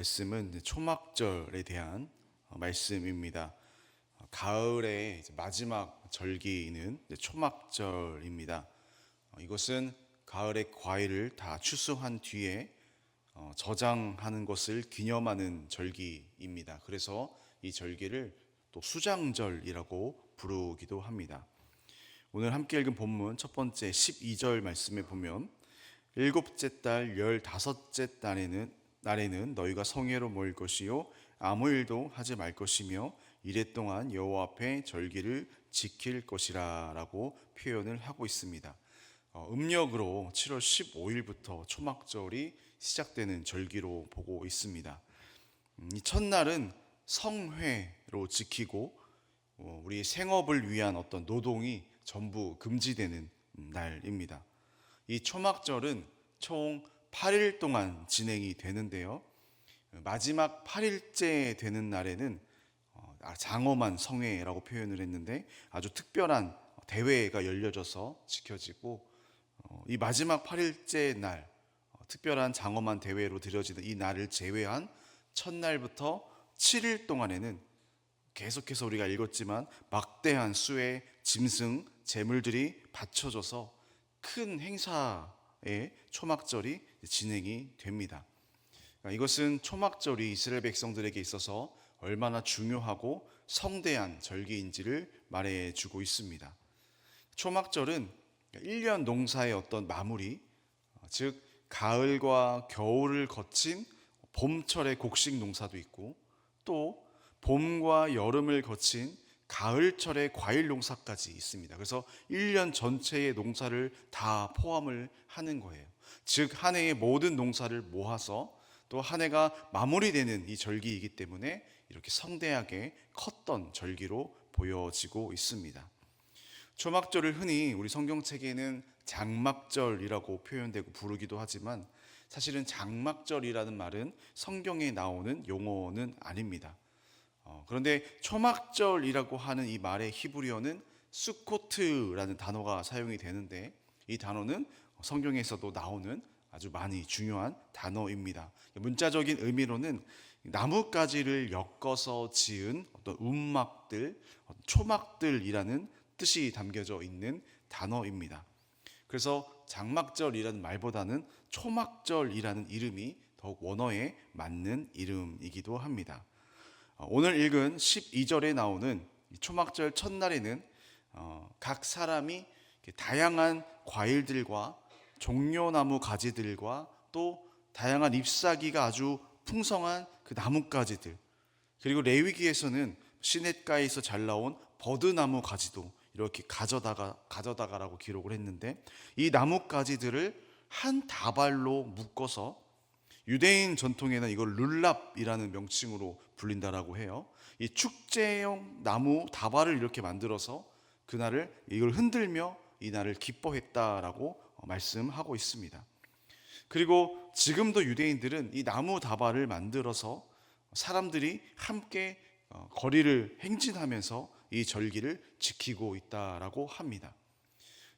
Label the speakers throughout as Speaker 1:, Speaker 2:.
Speaker 1: 말씀은 초막절에 대한 어, 말씀입니다. 어, 가을의 마지막 절기는 초막절입니다. 어, 이것은 가을의 과일을 다 추수한 뒤에 어, 저장하는 것을 기념하는 절기입니다. 그래서 이 절기를 또 수장절이라고 부르기도 합니다. 오늘 함께 읽은 본문 첫 번째 12절 말씀에 보면 일곱째 달 열다섯째 날에는 날에는 너희가 성회로 모일 것이요 아무 일도 하지 말 것이며 이래 동안 여호와 앞에 절기를 지킬 것이라라고 표현을 하고 있습니다. 어, 음력으로 7월 15일부터 초막절이 시작되는 절기로 보고 있습니다. 음, 이 첫날은 성회로 지키고 어, 우리 생업을 위한 어떤 노동이 전부 금지되는 음, 날입니다. 이 초막절은 총 8일 동안 진행이 되는데요. 마지막 8일째 되는 날에는 어, 아, 장엄한 성회라고 표현을 했는데 아주 특별한 대회가 열려져서 지켜지고 어, 이 마지막 8일째 날 어, 특별한 장엄한 대회로 드려지는 이 날을 제외한 첫날부터 7일 동안에는 계속해서 우리가 읽었지만 막대한 수의 짐승 제물들이 바쳐져서 큰 행사의 초막절이 진행이 됩니다. 그러니까 이것은 초막절이 이스라엘 백성들에게 있어서 얼마나 중요하고 성대한 절기인지를 말해 주고 있습니다. 초막절은 1년 농사의 어떤 마무리, 즉 가을과 겨울을 거친 봄철의 곡식 농사도 있고 또 봄과 여름을 거친 가을철의 과일 농사까지 있습니다. 그래서 1년 전체의 농사를 다 포함을 하는 거예요. 즉, 한 해의 모든 농사를 모아서 또 한 해가 마무리되는 이 절기이기 때문에 이렇게 성대하게 컸던 절기로 보여지고 있습니다. 초막절을 흔히 우리 성경책에는 장막절이라고 표현되고 부르기도 하지만 사실은 장막절이라는 말은 성경에 나오는 용어는 아닙니다. 어, 그런데 초막절이라고 하는 이 말의 히브리어는 수코트라는 단어가 사용이 되는데 이 단어는 성경에서도 나오는 아주 많이 중요한 단어입니다. 문자적인 의미로는 나뭇가지를 엮어서 지은 어떤 움막들, 초막들이라는 뜻이 담겨져 있는 단어입니다. 그래서 장막절이라는 말보다는 초막절이라는 이름이 더욱 원어에 맞는 이름이기도 합니다. 어, 오늘 읽은 12절에 나오는 초막절 첫날에는 어, 각 사람이 다양한 과일들과 종려나무 가지들과 또 다양한 잎사귀가 아주 풍성한 그 나뭇가지들 그리고 레위기에서는 시냇가에서 잘 나온 버드나무 가지도 이렇게 가져다가 가져다가라고 기록을 했는데 이 나뭇가지들을 한 다발로 묶어서 유대인 전통에는 이걸 룰랍이라는 명칭으로 불린다라고 해요. 이 축제용 나무 다발을 이렇게 만들어서 그날을 이걸 흔들며 이 날을 기뻐했다라고 말씀하고 있습니다. 그리고 지금도 유대인들은 이 나무 다발을 만들어서 사람들이 함께 어, 거리를 행진하면서 이 절기를 지키고 있다라고 합니다.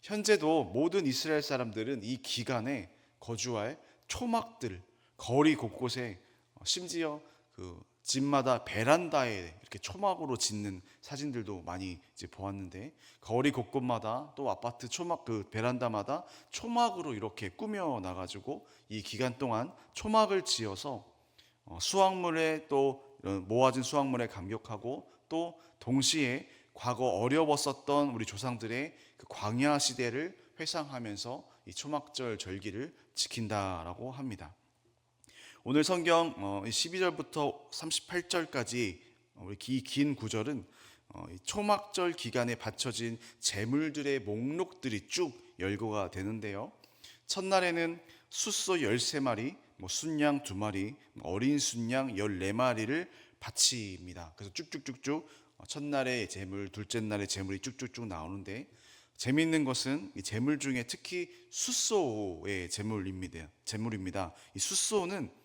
Speaker 1: 현재도 모든 이스라엘 사람들은 이 기간에 거주할 초막들 거리 곳곳에 어, 심지어 그 집마다 베란다에 이렇게 초막으로 짓는 사진들도 많이 이제 보았는데 거리 곳곳마다 또 아파트 초막 그 베란다마다 초막으로 이렇게 꾸며 놔가지고 이 기간 동안 초막을 지어서 어, 수확물에 또 모아진 수확물에 감격하고 또 동시에 과거 어려웠었던 우리 조상들의 그 광야 시대를 회상하면서 이 초막절 절기를 지킨다라고 합니다. 오늘 성경 12절부터 어, 38절까지 우리 긴 구절은 어, 초막절 기간에 바쳐진 제물들의 목록들이 쭉 열거가 되는데요. 첫날에는 숫소 13마리, 뭐 순양 2마리, 어린 순양 14마리를 바칩니다. 그래서 쭉쭉쭉쭉 어, 첫날의 제물, 둘째 날의 제물이 쭉쭉쭉 나오는데 재미있는 것은 이 제물 중에 특히 숫소의 제물입니다. 제물입니다. 이 숫소는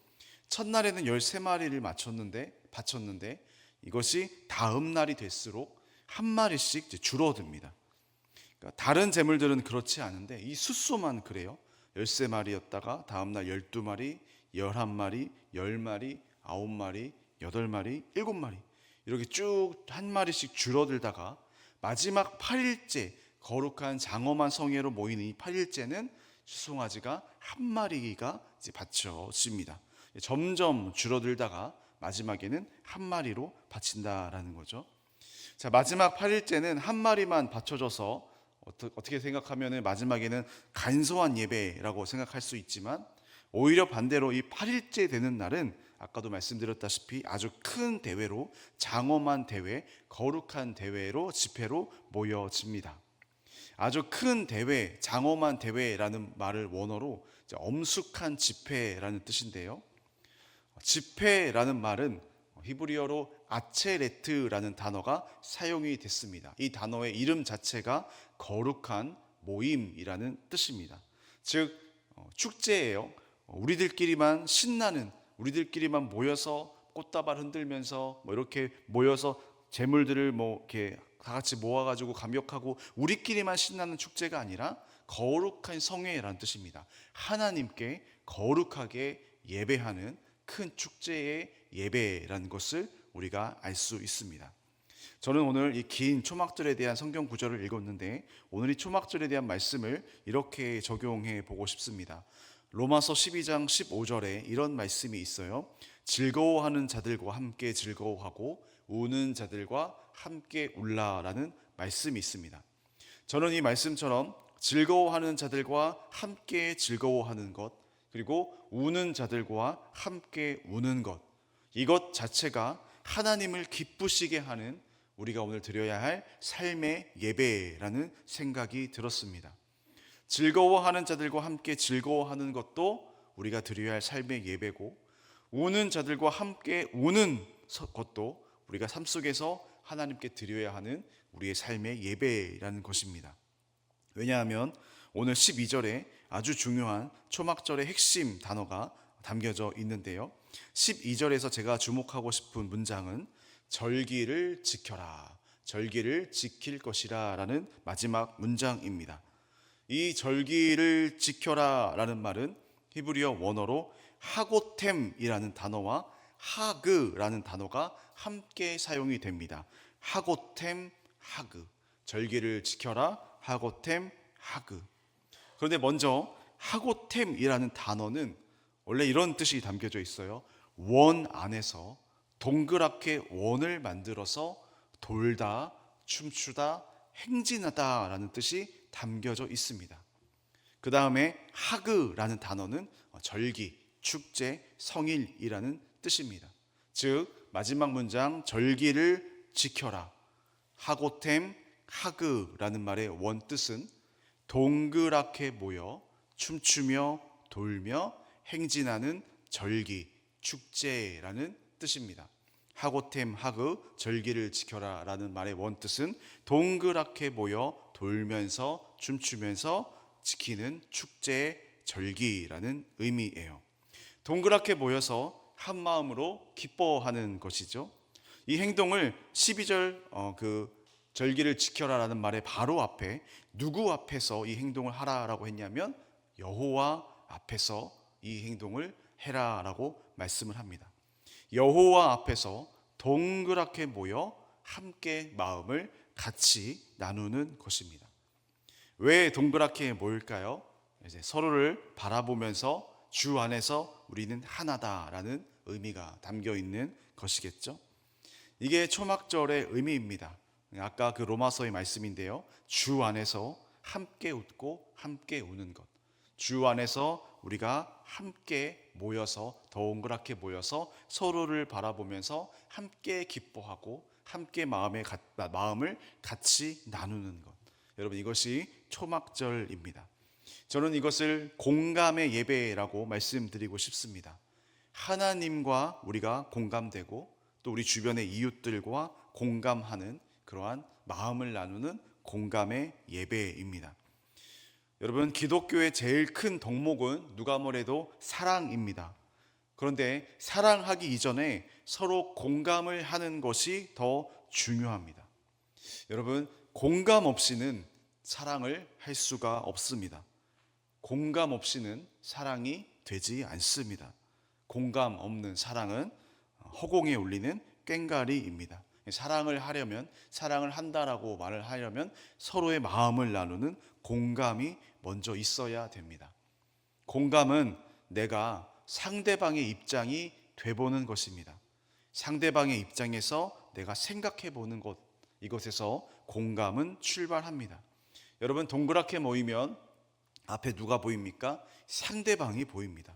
Speaker 1: 첫날에는 13마리를 맞췄는데 바쳤는데 이것이 다음 날이 될수록 한 마리씩 줄어듭니다. 그러니까 다른 재물들은 그렇지 않은데 이 숫소만 그래요. 13마리였다가 다음 날 12마리, 11마리, 10마리, 아홉 마리, 여덟 마리, 일곱 마리 이렇게 쭉 한 마리씩 줄어들다가 마지막 8일째 거룩한 장엄한 성회로 모이는 이 8일째는 수송아지가 한 마리가 이제 바쳐집니다. 점점 줄어들다가 마지막에는 한 마리로 바친다라는 거죠. 자, 마지막 8일째는 한 마리만 바쳐져서 어떻게 생각하면 마지막에는 간소한 예배라고 생각할 수 있지만 오히려 반대로 이 8일째 되는 날은 아까도 말씀드렸다시피 아주 큰 대회로 장엄한 대회, 거룩한 대회로 집회로 모여집니다. 아주 큰 대회, 장엄한 대회라는 말을 원어로 엄숙한 집회라는 뜻인데요. 집회라는 말은 히브리어로 아체레트라는 단어가 사용이 됐습니다. 이 단어의 이름 자체가 거룩한 모임이라는 뜻입니다. 즉 어, 축제예요. 어, 우리들끼리만 신나는 우리들끼리만 모여서 꽃다발 흔들면서 뭐 이렇게 모여서 재물들을 뭐 이렇게 다 같이 모아가지고 감격하고 우리끼리만 신나는 축제가 아니라 거룩한 성회라는 뜻입니다. 하나님께 거룩하게 예배하는 큰 축제의 예배라는 것을 우리가 알 수 있습니다. 저는 오늘 이 긴 초막절에 대한 성경 구절을 읽었는데 오늘 이 초막절에 대한 말씀을 이렇게 적용해 보고 싶습니다. 로마서 12장 15절에 이런 말씀이 있어요. 즐거워하는 자들과 함께 즐거워하고 우는 자들과 함께 울라라는 말씀이 있습니다. 저는 이 말씀처럼 즐거워하는 자들과 함께 즐거워하는 것, 그리고 우는 자들과 함께 우는 것, 이것 자체가 하나님을 기쁘시게 하는 우리가 오늘 드려야 할 삶의 예배라는 생각이 들었습니다. 즐거워하는 자들과 함께 즐거워하는 것도 우리가 드려야 할 삶의 예배고, 우는 자들과 함께 우는 것도 우리가 삶 속에서 하나님께 드려야 하는 우리의 삶의 예배라는 것입니다. 왜냐하면 오늘 12절에 아주 중요한 초막절의 핵심 단어가 담겨져 있는데요. 12절에서 제가 주목하고 싶은 문장은 절기를 지켜라. 절기를 지킬 것이라 라는 마지막 문장입니다. 이 절기를 지켜라 라는 말은 히브리어 원어로 하고템이라는 단어와 하그라는 단어가 함께 사용이 됩니다. 하고템, 하그. 절기를 지켜라, 하고템, 하그. 그런데 먼저 하고템이라는 단어는 원래 이런 뜻이 담겨져 있어요. 원 안에서 동그랗게 원을 만들어서 돌다, 춤추다, 행진하다라는 뜻이 담겨져 있습니다. 그 다음에 하그라는 단어는 절기, 축제, 성일이라는 뜻입니다. 즉 마지막 문장 절기를 지켜라. 하고템 하그라는 말의 원 뜻은 동그랗게 모여 춤추며 돌며 행진하는 절기, 축제라는 뜻입니다. 하고템 하그 절기를 지켜라라는 말의 원 뜻은 동그랗게 모여 돌면서 춤추면서 지키는 축제 절기라는 의미예요. 동그랗게 모여서 한 마음으로 기뻐하는 것이죠. 이 행동을 12절 어, 그 절기를 지켜라라는 말의 바로 앞에 누구 앞에서 이 행동을 하라라고 했냐면 여호와 앞에서 이 행동을 해라라고 말씀을 합니다. 여호와 앞에서 동그랗게 모여 함께 마음을 같이 나누는 것입니다. 왜 동그랗게 모일까요? 이제 서로를 바라보면서 주 안에서 우리는 하나다라는 의미가 담겨 있는 것이겠죠. 이게 초막절의 의미입니다. 아까 그 로마서의 말씀인데요. 주 안에서 함께 웃고 함께 우는 것. 주 안에서 우리가 함께 모여서 동그랗게 모여서 서로를 바라보면서 함께 기뻐하고 함께 마음의 마음을 같이 나누는 것. 여러분 이것이 초막절입니다. 저는 이것을 공감의 예배라고 말씀드리고 싶습니다. 하나님과 우리가 공감되고 또 우리 주변의 이웃들과 공감하는 그러한 마음을 나누는 공감의 예배입니다. 여러분 기독교의 제일 큰 덕목은 누가 뭐래도 사랑입니다. 그런데 사랑하기 이전에 서로 공감을 하는 것이 더 중요합니다. 여러분 공감 없이는 사랑을 할 수가 없습니다. 공감 없이는 사랑이 되지 않습니다. 공감 없는 사랑은 허공에 울리는 꽹가리입니다. 사랑을 하려면 사랑을 한다라고 말을 하려면 서로의 마음을 나누는 공감이 먼저 있어야 됩니다. 공감은 내가 상대방의 입장이 돼보는 것입니다. 상대방의 입장에서 내가 생각해 보는 것, 이것에서 공감은 출발합니다. 여러분, 동그랗게 모이면 앞에 누가 보입니까? 상대방이 보입니다.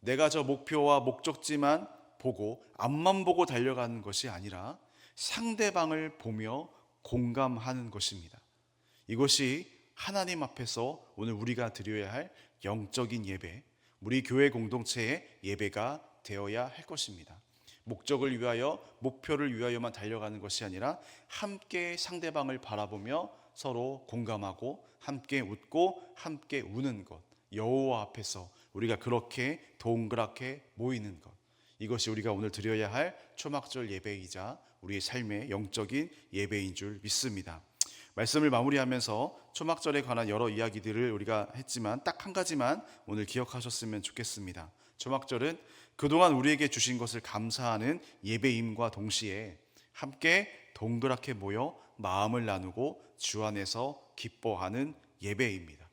Speaker 1: 내가 저 목표와 목적지만 보고 앞만 보고 달려가는 것이 아니라 상대방을 보며 공감하는 것입니다. 이것이 하나님 앞에서 오늘 우리가 드려야 할 영적인 예배, 우리 교회 공동체의 예배가 되어야 할 것입니다. 목적을 위하여, 목표를 위하여만 달려가는 것이 아니라 함께 상대방을 바라보며 서로 공감하고 함께 웃고 함께 우는 것. 여호와 앞에서 우리가 그렇게 동그랗게 모이는 것. 이것이 우리가 오늘 드려야 할 초막절 예배이자 우리의 삶의 영적인 예배인 줄 믿습니다. 말씀을 마무리하면서 초막절에 관한 여러 이야기들을 우리가 했지만 딱 한 가지만 오늘 기억하셨으면 좋겠습니다. 초막절은 그동안 우리에게 주신 것을 감사하는 예배임과 동시에 함께 동그랗게 모여 마음을 나누고 주 안에서 기뻐하는 예배입니다.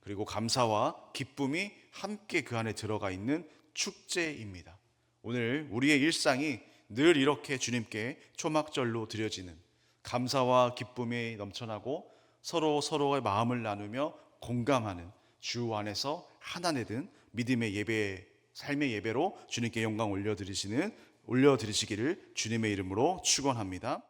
Speaker 1: 그리고 감사와 기쁨이 함께 그 안에 들어가 있는 축제입니다. 오늘 우리의 일상이 늘 이렇게 주님께 초막절로 드려지는 감사와 기쁨이 넘쳐나고 서로 서로의 마음을 나누며 공감하는 주 안에서 하나 되는 믿음의 예배, 삶의 예배로 주님께 영광 올려드리시는 올려드리시기를 주님의 이름으로 축원합니다.